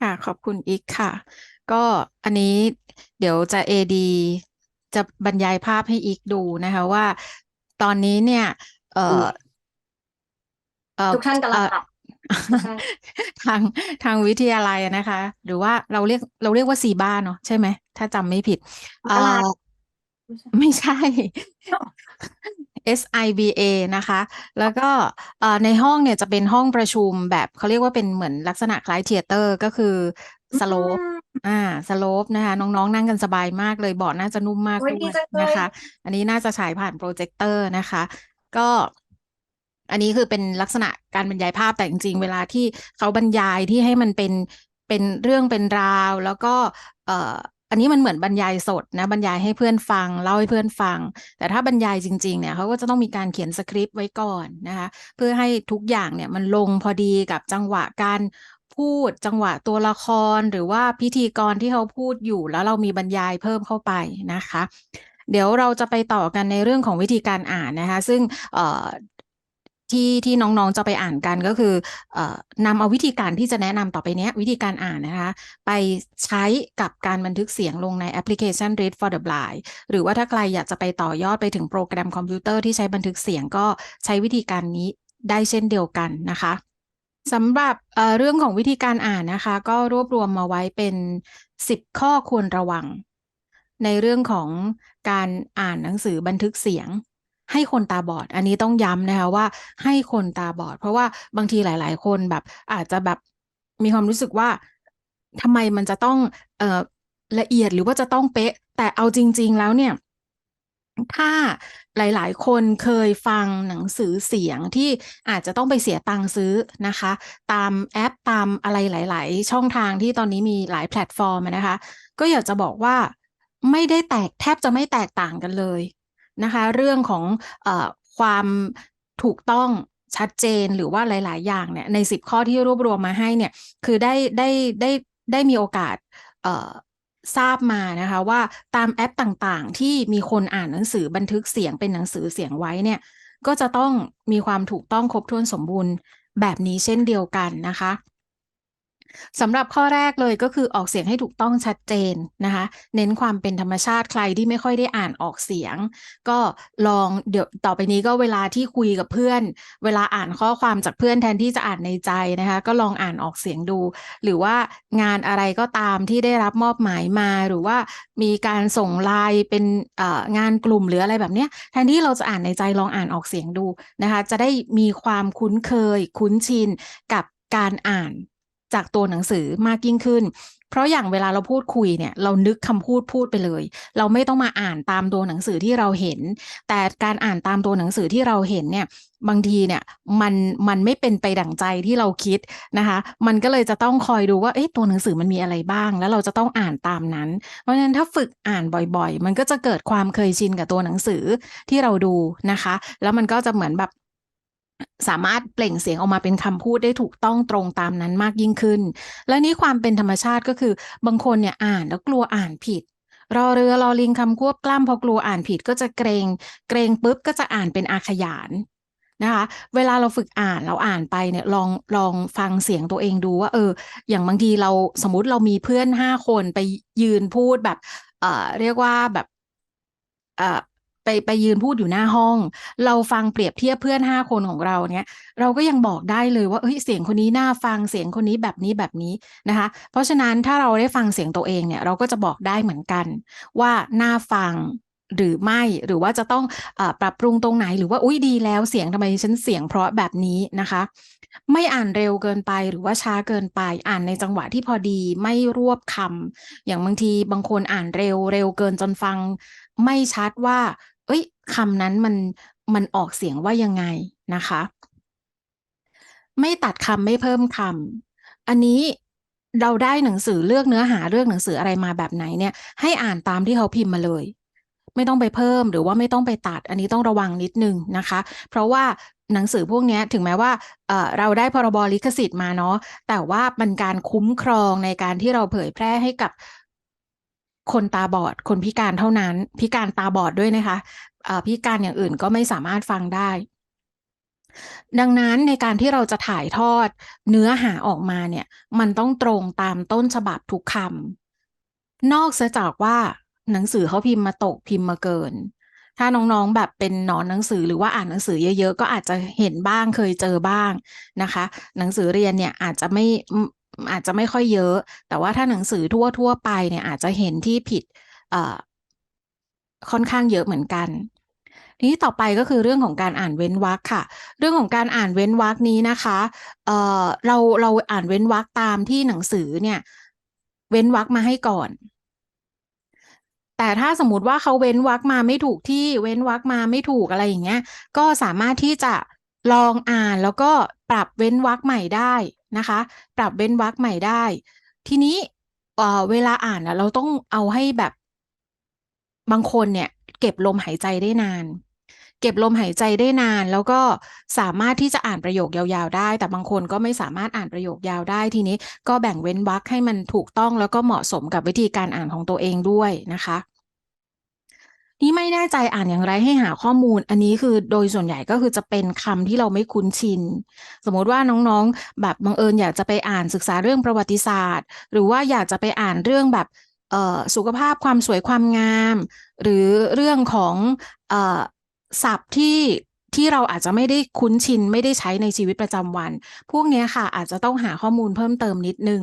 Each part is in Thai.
ค่ะ ขอบคุณอีกค่ะ ก็อันนี้เดี๋ยวจะเอดีจะบรรยายภาพให้อีกดูนะคะว่า ตอนนี้เนี่ย เอ่อเอ่อทุกท่านกำลังเอ่อหลับใช่ทางทางวิทยาลัยนะคะ หรือว่าเราเรียกเราเรียกว่าซีบ้าเนาะใช่ไหม ถ้าจำไม่ผิดมกราเอ่อ ไม่ใช่ SIBA นะคะ แล้วก็เอ่อในห้องเนี่ยจะเป็นห้องประชุมแบบเขาเรียกว่าเป็นเหมือนลักษณะคล้ายเทยเตอร์ก็คือสโลปอ่าสโลปนะคะ น้องๆ นั่งกันสบายมากเลยเบาะน่าจะนุ่มมากโอ้ยด้ดีวยจังเลยนะคะ อันนี้น่าจะฉายผ่านโปรเจคเตอร์นะคะ ก็อันนี้คือเป็นลักษณะการบรรยายภาพแต่จริงๆ เวลาที่เขาบรรยายที่ให้มันเป็นเป็นเรื่องเป็นราว แล้วก็เอ่อ อันนี้มันเหมือนบรรยายสดนะบรรยายให้เพื่อนฟังเล่าให้เพื่อนฟัง แต่ถ้าบรรยายจริงๆเนี่ยเขาก็จะต้องมีการเขียนสคริปต์ไว้ก่อนนะคะเพื่อให้ทุกอย่างเนี่ยมันลงพอดีกับจังหวะการพูดจังหวะตัวละครหรือว่าพิธีกรที่เขาพูดอยู่แล้วเรามีบรรยายเพิ่มเข้าไปนะคะ เดี๋ยวเราจะไปต่อกันในเรื่องของวิธีการอ่านนะคะ ซึ่ง ที่ที่น้องๆจะไปอ่านกันก็คือเอ่อนำเอาวิธีการที่จะแนะนำต่อไปนี้วิธีการอ่านนะคะ ไปใช้กับการบันทึกเสียงลงในแอปพลิเคชัน Read for the Blind หรือว่าถ้าใครอยากจะไปต่อยอดไปถึงโปรแกรมคอมพิวเตอร์ที่ใช้บันทึกเสียงก็ใช้วิธีการนี้ได้เช่นเดียวกันนะคะสำหรับเอ่อเรื่องของวิธีการอ่านนะคะ ก็รวบรวมมาไว้เป็น 10 ข้อควรระวัง ในเรื่องของการอ่านหนังสือบันทึกเสียง ให้คนตาบอด อันนี้ต้องย้ำนะคะว่าให้คนตาบอด เพราะว่าบางทีหลาย ๆ คนแบบอาจจะแบบมีความรู้สึกว่าทำไมมันจะต้องเอ่อละเอียดหรือว่าจะต้องเป๊ะ แต่เอาจริง ๆ แล้วเนี่ยถ้าหลายๆ คนเคยฟังหนังสือเสียงที่อาจจะต้องไปเสียตังค์ซื้อนะคะ ตามแอปตามอะไรหลาย ๆ ช่องทางที่ตอนนี้มีหลายแพลตฟอร์มนะคะ ก็อยากจะบอกว่าไม่ได้แตกแทบจะไม่แตกต่างกันเลย นะคะ เรื่องของอความถูกต้องชัดเจนหรือว่าหลาย ๆ อย่างเนี่ยในสิบข้อที่รวบรวมมาให้เนี่ยคือได้ได้ได้ได้มีโอกาสทราบมานะคะว่าตามแอปต่างๆ ที่มีคนอ่านหนังสือบันทึกเสียงเป็นหนังสือเสียงไว้เนี่ยก็จะต้องมีความถูกต้องครบถ้วนสมบูรณ์แบบนี้เช่นเดียวกันนะคะ สำหรับข้อแรกเลยก็คือออกเสียงให้ถูกต้องชัดเจนนะคะ เน้นความเป็นธรรมชาติใครที่ไม่ค่อยได้อ่านออกเสียง ก็ลองเดี๋ยวต่อไปนี้ก็เวลาที่คุยกับเพื่อน เวลาอ่านข้อความจากเพื่อนแทนที่จะอ่านในใจนะคะ ก็ลองอ่านออกเสียงดู หรือว่างานอะไรก็ตามที่ได้รับมอบหมายมาหรือว่ามีการส่งไลน์เป็นงานกลุ่มหรืออะไรแบบเนี้ยแทนที่เราจะอ่านในใจลองอ่านออกเสียงดูนะคะ จะได้มีความคุ้นเคย คุ้นชินกับการอ่าน จากตัวหนังสือมากยิ่งขึ้น เพราะอย่างเวลาเราพูดคุยเนี่ย เรานึกคำพูดพูดไปเลย เราไม่ต้องมาอ่านตามตัวหนังสือที่เราเห็น แต่การอ่านตามตัวหนังสือที่เราเห็นเนี่ยบางทีเนี่ยมันมันไม่เป็นไปดั่งใจที่เราคิดนะคะ มันก็เลยจะต้องคอยดูว่าเอ๊ะตัวหนังสือมันมีอะไรบ้าง แล้วเราจะต้องอ่านตามนั้น เพราะฉะนั้นถ้าฝึกอ่านบ่อยๆ มันก็จะเกิดความเคยชินกับตัวหนังสือที่เราดูนะคะ แล้วมันก็จะเหมือนแบบ สามารถเปล่งเสียงออกมาเป็นคำพูดได้ถูกต้องตรงตามนั้นมากยิ่งขึ้น และนี่ความเป็นธรรมชาติก็คือบางคนเนี่ยอ่านแล้วกลัวอ่านผิดรอเรือรอลิงคำควบกล้ำพอกลัวอ่านผิดก็จะเกรง เกรงปุ๊บก็จะอ่านเป็นอาขยานนะคะเวลาเราฝึกอ่านเราอ่านไปเนี่ยลองลองฟังเสียงตัวเองดูว่าเออ อย่างบางทีเราสมมติเรามีเพื่อนห้าคนไปยืนพูดแบบ เอ่อ เรียกว่าแบบเอ่อ ไปไปยืนพูดอยู่หน้าห้อง เราฟังเปรียบเทียบเพื่อนห้าคนของเราเนี่ย เราก็ยังบอกได้เลยว่าเฮ้ยเสียงคนนี้น่าฟังเสียงคนนี้แบบนี้แบบนี้นะคะ เพราะฉะนั้นถ้าเราได้ฟังเสียงตัวเองเนี่ยเราก็จะบอกได้เหมือนกัน ว่าน่าฟังหรือไม่หรือว่าจะต้องอปรับปรุงตรงไหนหรือว่าอุ้ยดีแล้วเสียงทำไมฉันเสียงเพราะแบบนี้นะคะ ไม่อ่านเร็วเกินไปหรือว่าช้าเกินไป อ่านในจังหวะที่พอดีไม่รวบคำอย่างบางทีบางคนอ่านเร็วเร็วเกินจนฟัง ไม่ชัดว่า เอ้ยคำนั้นมันมันออกเสียงว่ายังไงนะคะ ไม่ตัดคำไม่เพิ่มคำอันนี้เราได้หนังสือเลือกเนื้อหาเลือกหนังสืออะไรมาแบบไหนเนี่ย ให้อ่านตามที่เขาพิมพ์มาเลย ไม่ต้องไปเพิ่มหรือว่าไม่ต้องไปตัด อันนี้ต้องระวังนิดนึงนะคะ เพราะว่าหนังสือพวกนี้ถึงแม้ว่าเเราได้พรบลิขสิทธิ์มาเนาะแต่ว่ามันการคุ้มครองในการที่เราเผยแพร่ให้กับ คนตาบอด คนพิการเท่านั้น พิการตาบอดด้วยนะคะพิการอย่างอื่นก็ไม่สามารถฟังได้ ดังนั้นในการที่เราจะถ่ายทอดเนื้อหาออกมาเนี่ย มันต้องตรงตามต้นฉบับทุกคำนอกเสียจากว่าหนังสือเขาพิมพ์มาตกพิมพ์มาเกิน ถ้าน้องๆแบบเป็นนอนหนังสือหรือว่าอ่านหนังสือเยอะๆ ก็อาจจะเห็นบ้างเคยเจอบ้างนะคะ หนังสือเรียนเนี่ยอาจจะไม่ อาจจะไม่ค่อยเยอะ แต่ว่าถ้าหนังสือทั่วๆไปเนี่ยอาจจะเห็นที่ผิดค่อนข้างเยอะเหมือนกันทีนี้ต่อไปก็คือเรื่องของการอ่านเว้นวรรคค่ะ เรื่องของการอ่านเว้นวรรคนี้นะคะเเราเราอ่านเว้นวรรคตามที่หนังสือเนี่ยเว้นวรรคมาให้ก่อน แต่ถ้าสมมติว่าเขาเว้นวรรคมาไม่ถูกที่เว้นวรรคมาไม่ถูกอะไรอย่างเงี้ย ก็สามารถที่จะ ลองอ่านแล้วก็ปรับเว้นวรรคใหม่ได้นะคะ ปรับเว้นวรรคใหม่ได้ ทีนี้เวลาอ่านนะเราต้องเอาให้แบบบางคนเนี่ย เก็บลมหายใจได้นาน เก็บลมหายใจได้นาน แล้วก็สามารถที่จะอ่านประโยคยาว ๆ ได้ แต่บางคนก็ไม่สามารถอ่านประโยคยาวได้ทีนี้ ก็แบ่งเว้นวรรคให้มันถูกต้องแล้วก็เหมาะสมกับวิธีการอ่านของตัวเองด้วยนะคะ นี่ไม่แน่ใจอ่านอย่างไรให้หาข้อมูล อันนี้คือโดยส่วนใหญ่ก็คือจะเป็นคำที่เราไม่คุ้นชิน สมมติว่าน้องๆ แบบบังเอิญอยากจะไปอ่านศึกษาเรื่องประวัติศาสตร์ หรือว่าอยากจะไปอ่านเรื่องแบบสุขภาพความสวยความงาม หรือเรื่องของศัพท์ที่ที่เราอาจจะไม่ได้คุ้นชิน ไม่ได้ใช้ในชีวิตประจำวัน พวกนี้ค่ะอาจจะต้องหาข้อมูลเพิ่มเติมนิดนึง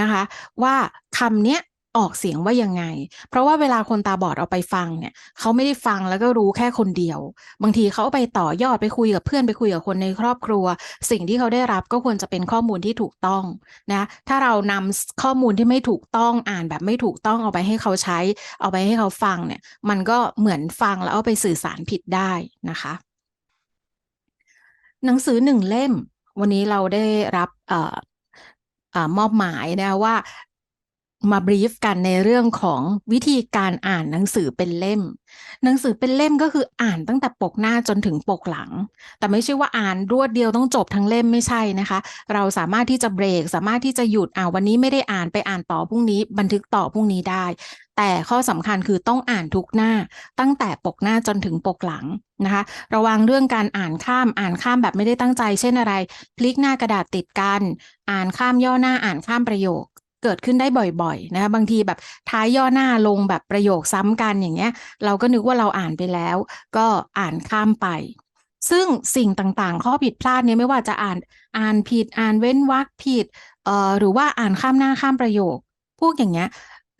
นะคะ ว่าคำเนี้ย ออกเสียงว่ายังไง เพราะว่าเวลาคนตาบอดเอาไปฟังเนี่ยเขาไม่ได้ฟังแล้วก็รู้แค่คนเดียว บางทีเขาไปต่อยอดไปคุยกับเพื่อนไปคุยกับคนในครอบครัว สิ่งที่เขาได้รับก็ควรจะเป็นข้อมูลที่ถูกต้องนะถ้าเรานำข้อมูลที่ไม่ถูกต้องอ่านแบบไม่ถูกต้องเอาไปให้เขาใช้ เอาไปให้เขาฟังเนี่ยมันก็เหมือนฟังแล้วเอาไปสื่อสารผิดได้นะคะ หนังสือหนึ่งเล่ม วันนี้เราได้รับอมอบหมายนะว่า มาบรีฟกันในเรื่องของวิธีการอ่านหนังสือเป็นเล่ม หนังสือเป็นเล่มก็คืออ่านตั้งแต่ปกหน้าจนถึงปกหลัง แต่ไม่ใช่ว่าอ่านรวดเดียวต้องจบทั้งเล่มไม่ใช่นะคะ เราสามารถที่จะเบรก สามารถที่จะหยุดอ่าวันนี้ไม่ได้อ่านไปอ่านต่อพรุ่งนี้ บันทึกต่อพรุ่งนี้ได้ แต่ข้อสำคัญคือต้องอ่านทุกหน้า ตั้งแต่ปกหน้าจนถึงปกหลังนะคะ ระวังเรื่องการอ่านข้ามอ่านข้ามแบบไม่ได้ตั้งใจ เช่นอะไร พลิกหน้ากระดาษติดกัน อ่านข้ามย่อหน้าอ่านข้ามประโยค เกิดขึ้นได้บ่อยๆนะคะบางทีแบบท้ายย่อหน้าลงแบบประโยคซ้ำกันอย่างเงี้ย เราก็นึกว่าเราอ่านไปแล้ว ก็อ่านข้ามไป ซึ่งสิ่งต่างๆ ข้อผิดพลาดเนี่ยไม่ว่าจะอ่านอ่านผิดอ่านเว้นวรรคผิดเอ่อหรือว่าอ่านข้ามหน้าข้ามประโยค พวกอย่างเงี้ย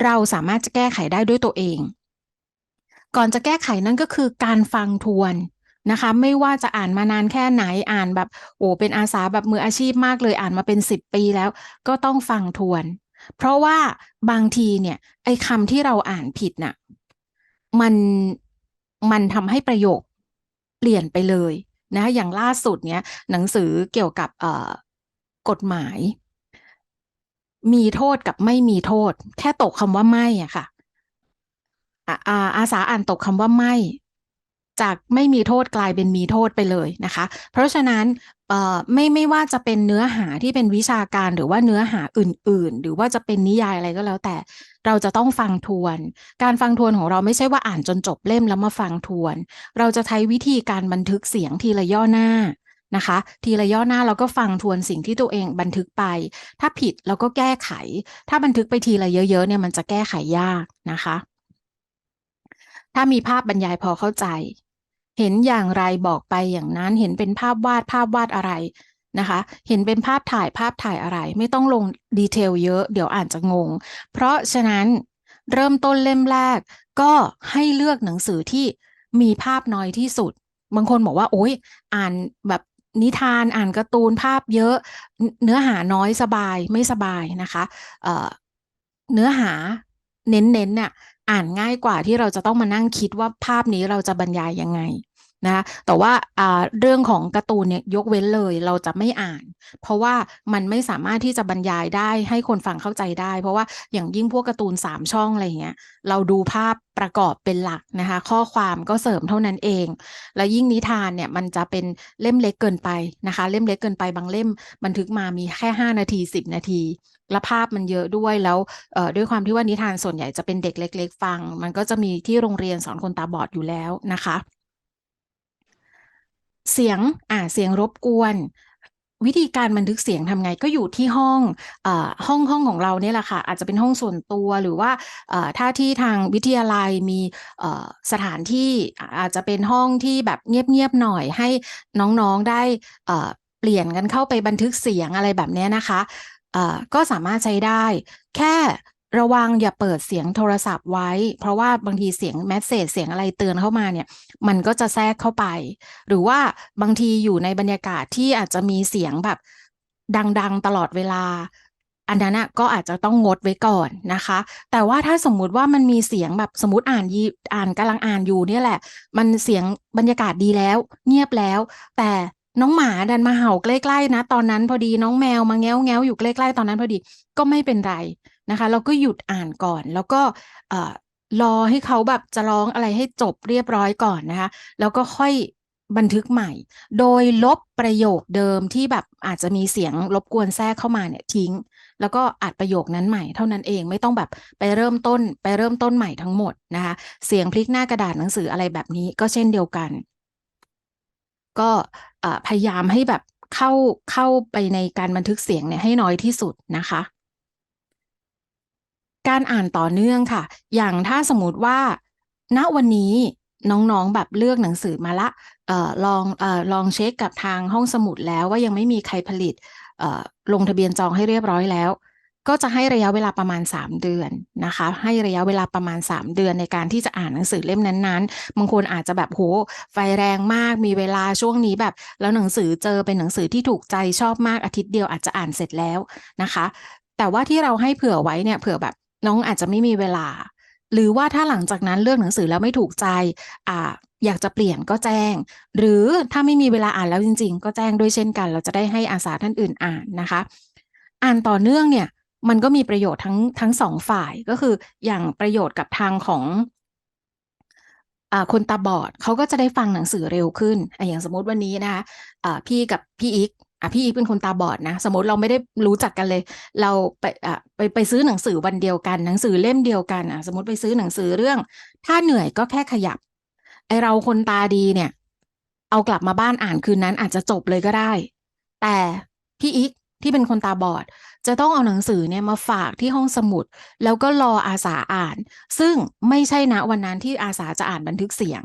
เราสามารถจะแก้ไขได้ด้วยตัวเอง ก่อนจะแก้ไขนั่นก็คือการฟังทวนนะคะ ไม่ว่าจะอ่านมานานแค่ไหนอ่านแบบโอ้เป็นอาสาแบบมืออาชีพมากเลยอ่านมาเป็นสิบปีแล้ว ก็ต้องฟังทวน เพราะว่าบางทีเนี่ย ไอ้คำที่เราอ่านผิดน่ะ มันมันทำให้ประโยคเปลี่ยนไปเลยนะอย่างล่าสุดเนี้ยหนังสือเกี่ยวกับกฎหมาย มีโทษกับไม่มีโทษ แค่ตกคำว่าไม่อะค่ะอาอาสาอ่านตกคำว่าไม่ จากไม่มีโทษกลายเป็นมีโทษไปเลยนะคะ เพราะฉะนั้นไม่ไม่ว่าจะเป็นเนื้อหาที่เป็นวิชาการหรือว่าเนื้อหาอื่น ๆ หรือว่าจะเป็นนิยายอะไรก็แล้วแต่เราจะต้องฟังทวน การฟังทวนของเราไม่ใช่ว่าอ่านจนจบเล่มแล้วมาฟังทวน เราจะใช้วิธีการบันทึกเสียงทีละย่อหน้านะคะ ทีละย่อหน้าเราก็ฟังทวนสิ่งที่ตัวเองบันทึกไป ถ้าผิดเราก็แก้ไข ถ้าบันทึกไปทีละเยอะๆเนี่ยมันจะแก้ไขยากนะคะ ถ้ามีภาพบรรยายพอเข้าใจ เห็นอย่างไรบอกไปอย่างนั้นเห็นเป็นภาพวาดภาพวาดอะไรนะคะ เห็นเป็นภาพถ่ายภาพถ่ายอะไร ไม่ต้องลงดีเทลเยอะเดี๋ยวอ่านจะงง เพราะฉะนั้นเริ่มต้นเล่มแรก ก็ให้เลือกหนังสือที่มีภาพน้อยที่สุด บางคนบอกว่า โอ๊ยอ่านแบบนิทานอ่านการ์ตูนภาพเยอะเนื้อหาน้อยสบายไม่สบายนะคะเเนื้อหาเน้นๆเนี่ยอ่านง่ายกว่าที่เราจะต้องมานั่งคิดว่าภาพนี้เราจะบรรยายยังไง นะแต่ว่าเรื่องของการ์ตูนเนี่ยยกเว้นเลยเราจะไม่อ่าน เพราะว่ามันไม่สามารถที่จะบรรยายได้ให้คนฟังเข้าใจได้ เพราะว่าอย่างยิ่งพวกการ์ตูนสามช่องอะไรเงี้ยเราดูภาพประกอบเป็นหลักนะคะข้อความก็เสริมเท่านั้นเอง แล้วยิ่งนิทานเนี่ยมันจะเป็นเล่มเล็กเกินไปนะคะ เล่มเล็กเกินไปบางเล่มบันทึกมามีแค่ 5 นาที 10 นาทีและภาพมันเยอะด้วยแล้วด้วยความที่ว่านิทานส่วนใหญ่จะเป็นเด็กเล็ก ๆ ฟัง มันก็จะมีที่โรงเรียนสอนคนตาบอดอยู่แล้วนะคะ เสียงอ่าเสียงรบกวน วิธีการบันทึกเสียงทำไงก็อยู่ที่ห้องอ่าห้องห้องของเราเนี่ยแหละค่ะ อาจจะเป็นห้องส่วนตัวหรือว่าอ่าถ้าที่ทางวิทยาลัยมีอ่อสถานที่อาจจะเป็นห้องที่แบบเงียบๆหน่อยให้น้องๆได้เปลี่ยนกันเข้าไปบันทึกเสียงอะไรแบบเนี้ยนะคะอ่อก็สามารถใช้ได้ แค่ ระวังอย่าเปิดเสียงโทรศัพท์ไว้ เพราะว่าบางทีเสียงแมสเซจเสียงอะไรเตือนเข้ามาเนี่ย มันก็จะแทรกเข้าไป หรือว่าบางทีอยู่ในบรรยากาศที่อาจจะมีเสียงแบบดัง ๆ ตลอดเวลา อันนั้นก็อาจจะต้องงดไว้ก่อนนะคะ แต่ว่าถ้าสมมุติว่ามันมีเสียงแบบสมมติอ่านยีอ่านกำลังอ่านอยู่เนี่ยแหละ มันเสียงบรรยากาศดีแล้ว เงียบแล้ว แต่น้องหมาดันมาเห่าใกล้ๆนะ ตอนนั้นพอดีน้องแมวมาแง้วแง้วอยู่ใกล้ๆตอนนั้นพอดีก็ไม่เป็นไร นะคะ เราก็หยุดอ่านก่อน แล้วก็เอ่อรอให้เขาแบบจะร้องอะไรให้จบเรียบร้อยก่อนนะคะ แล้วก็ค่อยบันทึกใหม่ โดยลบประโยคเดิมที่แบบอาจจะมีเสียงรบกวนแทรกเข้ามาเนี่ยทิ้ง แล้วก็อัดประโยคนั้นใหม่ เท่านั้นเองไม่ต้องแบบไปเริ่มต้นไปเริ่มต้นใหม่ทั้งหมดนะคะ เสียงพลิกหน้ากระดาษหนังสืออะไรแบบนี้ก็เช่นเดียวกัน ก็พยายามให้แบบเข้าเข้าไปในการบันทึกเสียงเนี่ยให้น้อยที่สุดนะคะ การอ่านต่อเนื่องค่ะ อย่างถ้าสมมติว่า ณวันนี้น้องๆแบบเลือกหนังสือมาละออลองออลองเช็คกับทางห้องสมุดแล้วว่ายังไม่มีใครผลิตลงทะเบียนจองให้เรียบร้อยแล้ว ก็จะให้ระยะเวลาประมาณ 3 เดือนนะคะ ให้ระยะเวลาประมาณ 3 เดือนในการที่จะอ่านหนังสือเล่มนั้นๆบางคนอาจจะแบบโหไฟแรงมากมีเวลาช่วงนี้แบบ แล้วหนังสือเจอเป็นหนังสือที่ถูกใจชอบมากอาทิตย์เดียวอาจจะอ่านเสร็จแล้วนะคะ แต่ว่าที่เราให้เผื่อไว้เนี่ยเผื่อแบบ น้องอาจจะไม่มีเวลา หรือว่าถ้าหลังจากนั้นเลือกหนังสือแล้วไม่ถูกใจอ่าอยากจะเปลี่ยนก็แจ้ง หรือถ้าไม่มีเวลาอ่านแล้วจริง ๆ ก็แจ้งด้วยเช่นกัน เราจะได้ให้อาสาท่านอื่นอ่านนะคะ อ่านต่อเนื่องเนี่ยมันก็มีประโยชน์ทั้งทั้งสองฝ่ายก็คืออย่างประโยชน์กับทางของอคนตาบอดเขาก็จะได้ฟังหนังสือเร็วขึ้น อย่างสมมติวันนี้นะคะพี่กับพี่อีก อะพี่อีกเป็นคนตาบอดนะ สมมติเราไม่ได้รู้จักกันเลย เราไปอะไปไปซื้อหนังสือวันเดียวกัน หนังสือเล่มเดียวกันอะ สมมติไปซื้อหนังสือเรื่อง ถ้าเหนื่อยก็แค่ขยับ ไอเราคนตาดีเนี่ย เอากลับมาบ้านอ่านคืนนั้นอาจจะจบเลยก็ได้ แต่พี่อีกที่เป็นคนตาบอด จะต้องเอาหนังสือเนี่ยมาฝากที่ห้องสมุด แล้วก็รออาสาอ่าน ซึ่งไม่ใช่ณวันนั้นที่อาสาจะอ่านบันทึกเสียง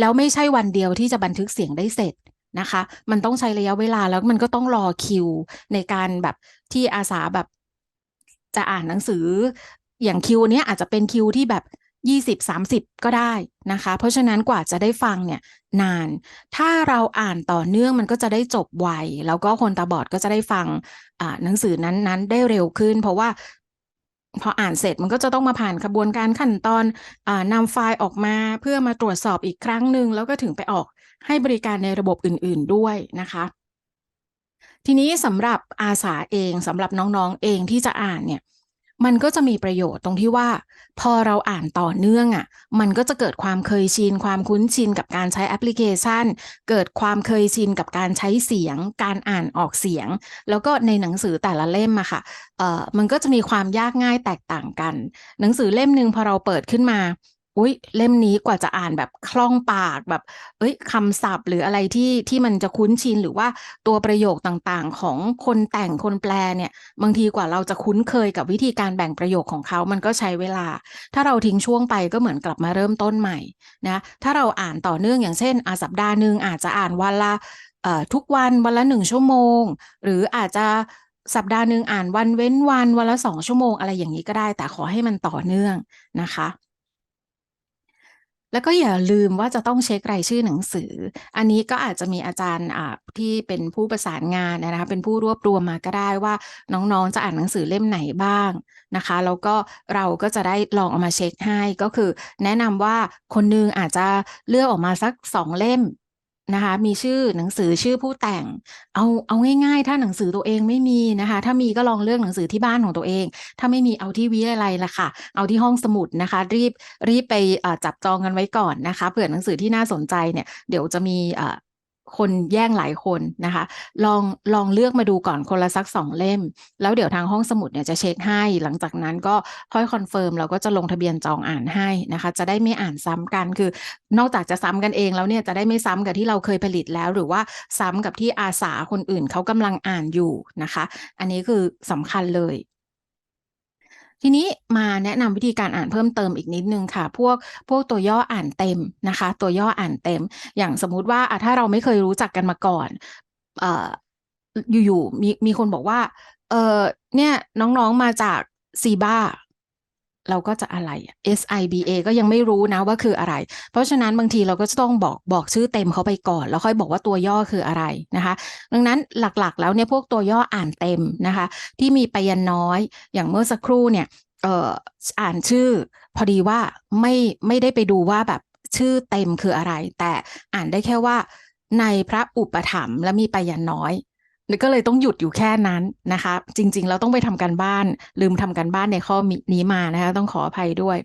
แล้วไม่ใช่วันเดียวที่จะบันทึกเสียงได้เสร็จ นะคะ มันต้องใช้ระยะเวลาแล้วมันก็ต้องรอคิวในการแบบที่อาสาแบบจะอ่านหนังสืออย่างคิวเนี้ยอาจจะเป็นคิวที่แบบยี่สิบสามสิบก็ได้นะคะ เพราะฉะนั้นกว่าจะได้ฟังเนี่ยนาน ถ้าเราอ่านต่อเนื่องมันก็จะได้จบไว แล้วก็คนตาบอดก็จะได้ฟังอ่าหนังสือนั้นๆ ได้เร็วขึ้น เพราะว่าพออ่านเสร็จมันก็จะต้องมาผ่านกระบวนการขั้นตอนอนำไฟล์ออกมาเพื่อมาตรวจสอบอีกครั้งหนึ่งแล้วก็ถึงไปออก ให้บริการในระบบอื่นๆด้วยนะคะทีนี้สำหรับอาสาเองสำหรับน้องๆเองที่จะอ่านเนี่ยมันก็จะมีประโยชน์ตรงที่ว่า พอเราอ่านต่อเนื่องอะ่ะมันก็จะเกิดความเคยชินความคุ้นชินกับการใช้แอปพลิเคชัน เกิดความเคยชินกับการใช้เสียง การอ่านออกเสียง แล้วก็ในหนังสือแต่ละเล่มอะค่ะเอ่อมันก็จะมีความยากง่ายแตกต่างกัน หนังสือเล่มหนึ่งพอเราเปิดขึ้นมา อุ้ยเล่มนี้กว่าจะอ่านแบบคล่องปากแบบ เอ้ยคำศัพท์หรืออะไรที่ที่มันจะคุ้นชินหรือว่าตัวประโยคต่างๆ ของคนแต่งคนแปลเนี่ย บางทีกว่าเราจะคุ้นเคยกับวิธีการแบ่งประโยคของเขา มันก็ใช้เวลา ถ้าเราทิ้งช่วงไปก็เหมือนกลับมาเริ่มต้นใหม่นะถ้าเราอ่านต่อเนื่องอย่างเช่นอาสัปดาห์หนึ่งอาจจะอ่านวันละเอ่อทุกวันวันละหนึ่งชั่วโมง หรืออาจจะสัปดาห์หนึ่งอ่านวันเว้นวันวันละสองชั่วโมงอะไรอย่างนี้ก็ได้ แต่ขอให้มันต่อเนื่องนะคะ แล้วก็อย่าลืมว่าจะต้องเช็ครายชื่อหนังสือ อันนี้ก็อาจจะมีอาจารย์ที่เป็นผู้ประสานงานนะคะเป็นผู้รวบรวมมาก็ได้ว่าน้องๆจะอ่านหนังสือเล่มไหนบ้างนะคะแล้วก็เราก็จะได้ลองเอามาเช็คให้ก็คือ แนะนำว่าคนหนึงอาจจะเลือกออกมาสักสองเล่ม นะคะ มีชื่อหนังสือชื่อผู้แต่ง เอาเอาง่ายๆ ถ้าหนังสือตัวเองไม่มีนะคะ ถ้ามีก็ลองเลือกหนังสือที่บ้านของตัวเอง ถ้าไม่มีเอาที่วิทยาลัยละค่ะ เอาที่ห้องสมุดนะคะ รีบรีบไปจับจองกันไว้ก่อนนะคะเผื่อหนังสือที่น่าสนใจเนี่ยเดี๋ยวจะมี คนแย่งหลายคนนะคะ ลองลองเลือกมาดูก่อนคนละสักสองเล่ม แล้วเดี๋ยวทางห้องสมุดเนี่ยจะเช็คให้ หลังจากนั้นก็ค่อยคอนเฟิร์มเราก็จะลงทะเบียนจองอ่านให้นะคะ จะได้ไม่อ่านซ้ำกันคือนอกจากจะซ้ำกันเองแล้วเนี่ยจะได้ไม่ซ้ำกับที่เราเคยผลิตแล้ว หรือว่าซ้ำกับที่อาสาคนอื่นเขากำลังอ่านอยู่นะคะ อันนี้คือสำคัญเลย ทีนี้มาแนะนำวิธีการอ่านเพิ่มเติมอีกนิดนึงค่ะ พวกพวกตัวย่ออ่านเต็มนะคะ ตัวย่ออ่านเต็ม อย่างสมมุติว่าอถ้าเราไม่เคยรู้จักกันมาก่อนเอ่ออยู่ๆมีมีคนบอกว่า เออเนี่ยน้องๆมาจากซีบ้า เราก็จะอะไร SIBA ก็ยังไม่รู้นะว่าคืออะไร เพราะฉะนั้นบางทีเราก็จะต้องบอกบอกชื่อเต็มเขาไปก่อน แล้วค่อยบอกว่าตัวย่อคืออะไรนะคะ ดังนั้นหลักๆ แล้วเนี่ยพวกตัวย่ออ่านเต็มนะคะ ที่มีไปยันน้อยอย่างเมื่อสักครู่เนี่ยเอ่ออ่านชื่อ พอดีว่าไม่ไม่ได้ไปดูว่าแบบชื่อเต็มคืออะไร แต่อ่านได้แค่ว่าในพระอุปถัมภ์และมีไปยันน้อย ก็เลยต้องหยุดอยู่แค่นั้นนะคะ จริงๆเราต้องไปทำการบ้าน ลืมทำการบ้านในข้อนี้มานะคะ ต้องขออภัยด้วย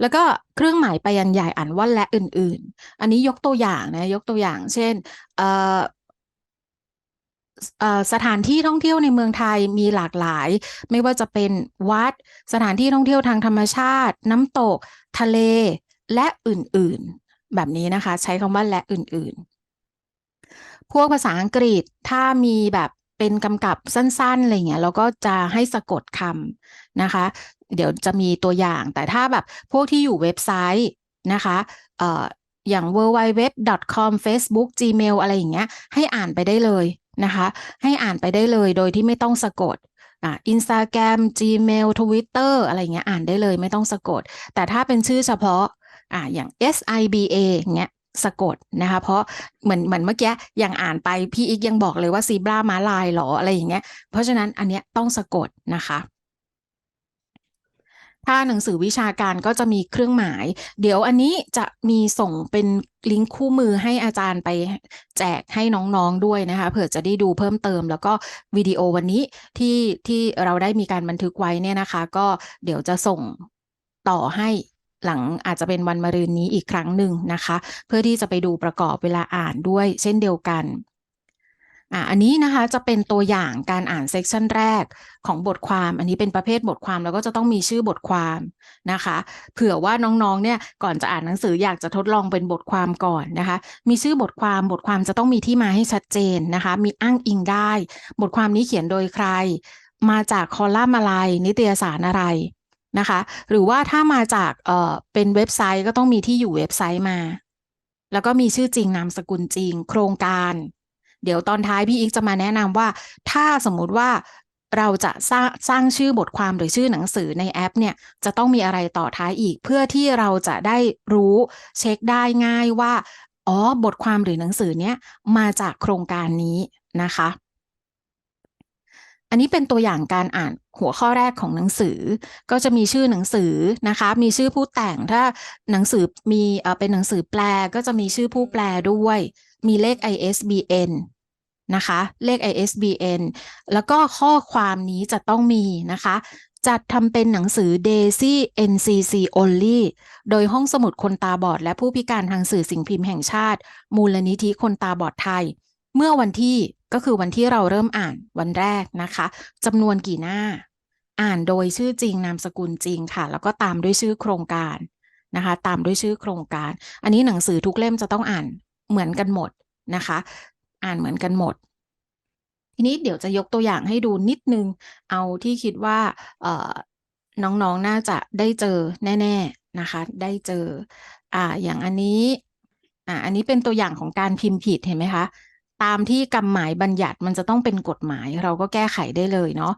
แล้วก็เครื่องหมายไปยันใหญ่อ่านว่าและอื่น ๆ อันนี้ยกตัวอย่างนะยกตัวอย่าง เช่นสถานที่ท่องเที่ยวในเมืองไทยมีหลากหลาย ไม่ว่าจะเป็นวัด สถานที่ท่องเที่ยวทางธรรมชาติ น้ำตก ทะเลและอื่นๆ แบบนี้นะคะ ใช้คำว่าและอื่นๆ พวกภาษาอังกฤษถ้ามีแบบเป็นกำกับสั้นๆอะไรเงี้ยเราก็จะให้สะกดคำนะคะ เดี๋ยวจะมีตัวอย่างแต่ถ้าแบบพวกที่อยู่เว็บไซต์นะคะเอ่ออย่าง www.com Facebook Gmail อะไรอย่างเงี้ยให้อ่านไปได้เลยนะคะ ให้อ่านไปได้เลยโดยที่ไม่ต้องสะกดอ่า Instagram Gmail Twitter อะไรเงี้ยอ่านได้เลยไม่ต้องสะกด แต่ถ้าเป็นชื่อเฉพาะอ่าอย่าง SIBA อย่างเงี้ย สะกดนะคะ เพราะเหมือนเหมือนเมื่อกี้ยังอ่านไปพี่อีกยังบอกเลยว่าซีบราม้าลายหรออะไรอย่างเงี้ย เพราะฉะนั้นอันเนี้ยต้องสะกดนะคะถ้าหนังสือวิชาการก็จะมีเครื่องหมาย เดี๋ยวอันนี้จะมีส่งเป็นลิงก์คู่มือให้อาจารย์ไปแจกให้น้องๆด้วยนะคะ เผื่อจะได้ดูเพิ่มเติม แล้วก็วิดีโอวันนี้ที่ที่เราได้มีการบันทึกไว้เนี่ยนะคะ ก็เดี๋ยวจะส่งต่อให้ หลังอาจจะเป็นวันมะรืนนี้อีกครั้งหนึ่งนะคะ เพื่อที่จะไปดูประกอบเวลาอ่านด้วยเช่นเดียวกันอันนี้นะคะจะเป็นตัวอย่างการอ่านเซกชันแรกของบทความ อันนี้เป็นประเภทบทความแล้วก็จะต้องมีชื่อบทความนะคะ เผื่อว่าน้องๆเนี่ยก่อนจะอ่านหนังสืออยากจะทดลองเป็นบทความก่อนนะคะ มีชื่อบทความบทความจะต้องมีที่มาให้ชัดเจนนะคะ มีอ้างอิงได้ บทความนี้เขียนโดยใคร มาจากคอลัมน์อะไรนิตยสารอะไร นะคะ หรือว่าถ้ามาจากเอ่อเป็นเว็บไซต์ก็ต้องมีที่อยู่เว็บไซต์มา แล้วก็มีชื่อจริงนามสกุลจริง โครงการ เดี๋ยวตอนท้ายพี่อีกจะมาแนะนำว่า ถ้าสมมุติว่าเราจะสร้างสร้างชื่อบทความหรือชื่อหนังสือในแอปเนี่ยจะต้องมีอะไรต่อท้ายอีก เพื่อที่เราจะได้รู้เช็คได้ง่ายว่าอ๋อบทความหรือหนังสือเนี้ยมาจากโครงการนี้นะคะ อันนี้เป็นตัวอย่างการอ่านหัวข้อแรกของหนังสือ ก็จะมีชื่อหนังสือนะคะ มีชื่อผู้แต่งถ้าหนังสือมีเป็นหนังสือแปลก็จะมีชื่อผู้แปลด้วย มีเลข ISBN นะคะ เลข ISBN แล้วก็ข้อความนี้จะต้องมีนะคะ จัดทำเป็นหนังสือ DAISY NCC Only โดยห้องสมุดคนตาบอด และผู้พิการทางสื่อสิ่งพิมพ์แห่งชาติ มูลนิธิคนตาบอดไทย เมื่อวันที่ ก็คือวันที่เราเริ่มอ่านวันแรกนะคะจำนวนกี่หน้า อ่านโดยชื่อจริงนามสกุลจริงค่ะ แล้วก็ตามด้วยชื่อโครงการนะคะ ตามด้วยชื่อโครงการ อันนี้หนังสือทุกเล่มจะต้องอ่านเหมือนกันหมดนะคะ อ่านเหมือนกันหมด ทีนี้เดี๋ยวจะยกตัวอย่างให้ดูนิดนึง เอาที่คิดว่าน้องๆน่าจะได้เจอแน่ ๆนะคะ ได้เจออ่าอย่างอันนี้อ่าอันนี้เป็นตัวอย่างของการพิมพ์ผิดเห็นไหมคะ ตามที่กำหมายบัญญัติมันจะต้องเป็นกฎหมาย เราก็แก้ไขได้เลยเนาะ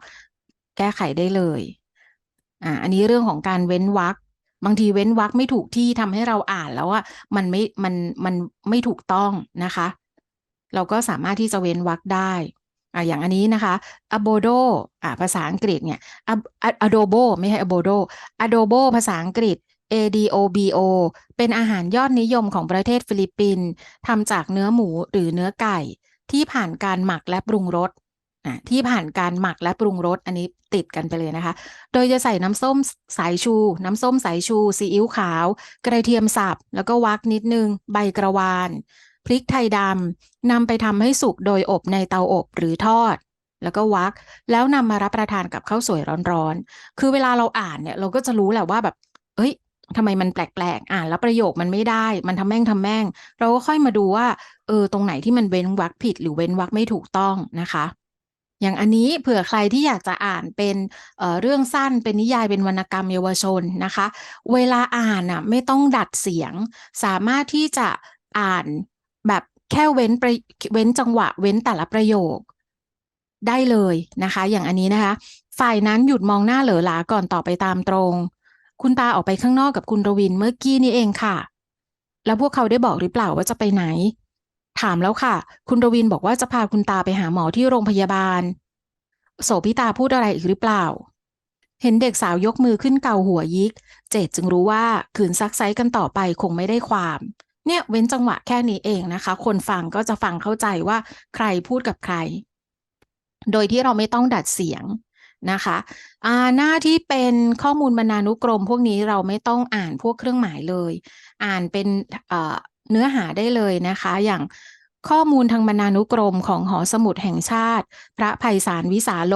แก้ไขได้เลยอ่าอันนี้เรื่องของการเว้นวรรคบางทีเว้นวรรคไม่ถูกที่ทำให้เราอ่านแล้วว่ามันไม่มันมันไม่ถูกต้องนะคะ เราก็สามารถที่จะเว้นวรรคได้อ่าอย่างอันนี้นะคะ abodo อ่าภาษาอังกฤษเนี่ย adobo ไม่ใช่ abodo adobo ภาษาอังกฤษ adobo เป็นอาหารยอดนิยมของประเทศฟิลิปปินส์ทำจากเนื้อหมูหรือเนื้อไก่ ที่ผ่านการหมักและปรุงรสที่ผ่านการหมักและปรุงรสอันนี้ติดกันไปเลยนะคะ โดยจะใส่น้ำส้มสายชู น้ำส้มสายชูซีอิ๊วขาว กระเทียมสับแล้วก็วักนิดนึง ใบกระวาน พริกไทยดำนำไปทำให้สุกโดยอบในเตาอบหรือทอด แล้วก็วัก แล้วนำมารับประทานกับข้าวสวยร้อนๆ คือเวลาเราอ่านเนี่ยเราก็จะรู้แหละว่าแบบ เอ้ย ทำไมมันแปลกๆ อ่านแล้วประโยคมันไม่ได้ มันทำแม่งทำแม่ง เราก็ค่อยมาดูว่า เออ ตรงไหนที่มันเว้นวรรคผิดหรือเว้นวรรคไม่ถูกต้องนะคะ อย่างอันนี้เผื่อใครที่อยากจะอ่านเป็นเเรื่องสั้น เป็นนิยายเป็นวรรณกรรมเยาวชนนะคะ เวลาอ่านอะไม่ต้องดัดเสียง สามารถที่จะอ่านแบบแค่เว้นประเว้นจังหวะ เว้นแต่ละประโยคได้เลยนะคะ อย่างอันนี้นะคะ ฝ่ายนั้นหยุดมองหน้าเหลอหลาก่อนต่อไปตามตรง คุณตาออกไปข้างนอกกับคุณรวินเมื่อกี้นี่เองค่ะ แล้วพวกเขาได้บอกหรือเปล่าว่าจะไปไหน ถามแล้วค่ะ คุณรวินบอกว่าจะพาคุณตาไปหาหมอที่โรงพยาบาล โสพิตาพูดอะไรอีกหรือเปล่า เห็นเด็กสาวยกมือขึ้นเกาหัวยิก เจดจึงรู้ว่าขืนซักไซกันต่อไปคงไม่ได้ความ เนี่ยเว้นจังหวะแค่นี้เองนะคะ คนฟังก็จะฟังเข้าใจว่าใครพูดกับใคร โดยที่เราไม่ต้องดัดเสียง นะคะอ่าหน้าที่เป็นข้อมูลบรรณานุกรม พวกนี้เราไม่ต้องอ่านพวกเครื่องหมายเลย อ่านเป็นเนื้อหาได้เลยนะคะ อย่างข้อมูลทางบรรณานุกรมของหอสมุดแห่งชาติ พระไพศาลวิสาโล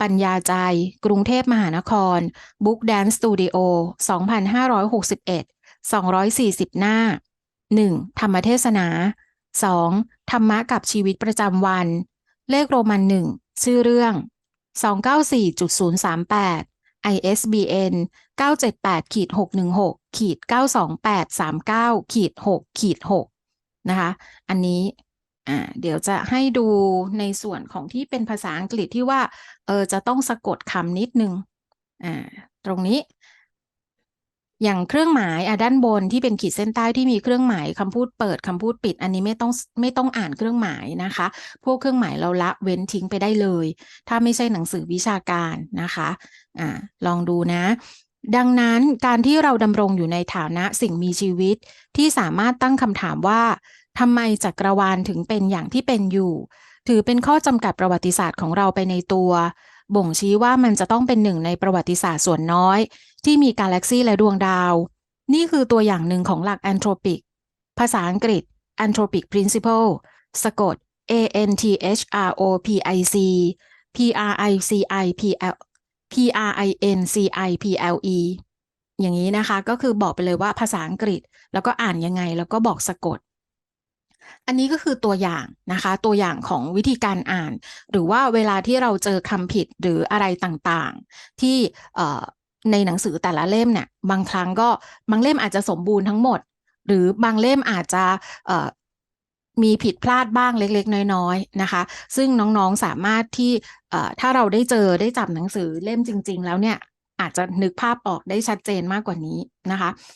ปัญญาใจ กรุงเทพมหานคร Book Dance Studio 2561 240 หน้า 1. ธรรมเทศนา 2. ธรรมะกับชีวิตประจำวัน เลขโรมันหนึ่งชื่อเรื่อง 294.038 ISBN 978ขีด616ขีด92839ขีด6ขีด6นะคะ อันนี้เดี๋ยวจะให้ดูในส่วนของที่เป็นภาษาอังกฤษที่ว่า เออจะต้องสะกดคำนิดนึง อ่า ตรงนี้ อย่างเครื่องหมายอะด้านบนที่เป็นขีดเส้นใต้ที่มีเครื่องหมายคำพูดเปิดคำพูดปิด อันนี้ไม่ต้องไม่ต้องอ่านเครื่องหมายนะคะ พวกเครื่องหมายเราละเว้นทิ้งไปได้เลย ถ้าไม่ใช่หนังสือวิชาการนะคะอ่าลองดูนะ ดังนั้นการที่เราดำรงอยู่ในฐานะสิ่งมีชีวิตที่สามารถตั้งคำถามว่าทำไมจักรวาลถึงเป็นอย่างที่เป็นอยู่ ถือเป็นข้อจำกัดประวัติศาสตร์ของเราไปในตัว บ่งชี้ว่ามันจะต้องเป็นหนึ่งในประวัติศาสตร์ส่วนน้อย ที่มีกาแล็กซีและดวงดาว นี่คือตัวอย่างหนึ่งของหลักแอนโทรปิก ภาษาอังกฤษ anthropic principle สะกด a n t h r o p i c p r i c i p l p r i n c i p l e อย่างนี้นะคะ ก็คือบอกไปเลยว่าภาษาอังกฤษ แล้วก็อ่านยังไง แล้วก็บอกสะกด อันนี้ก็คือตัวอย่างนะคะ ตัวอย่างของวิธีการอ่าน หรือว่าเวลาที่เราเจอคำผิดหรืออะไรต่างๆ ที่ในหนังสือแต่ละเล่มเนี่ยบางครั้งก็บางเล่มอาจจะสมบูรณ์ทั้งหมด หรือบางเล่มอาจจะมีผิดพลาดบ้างเล็ก ๆ น้อย ๆ นะคะ ซึ่งน้องๆสามารถที่ถ้าเราได้เจอได้จับหนังสือเล่มจริง ๆ แล้วเนี่ยอาจจะนึกภาพออกได้ชัดเจนมากกว่านี้นะคะ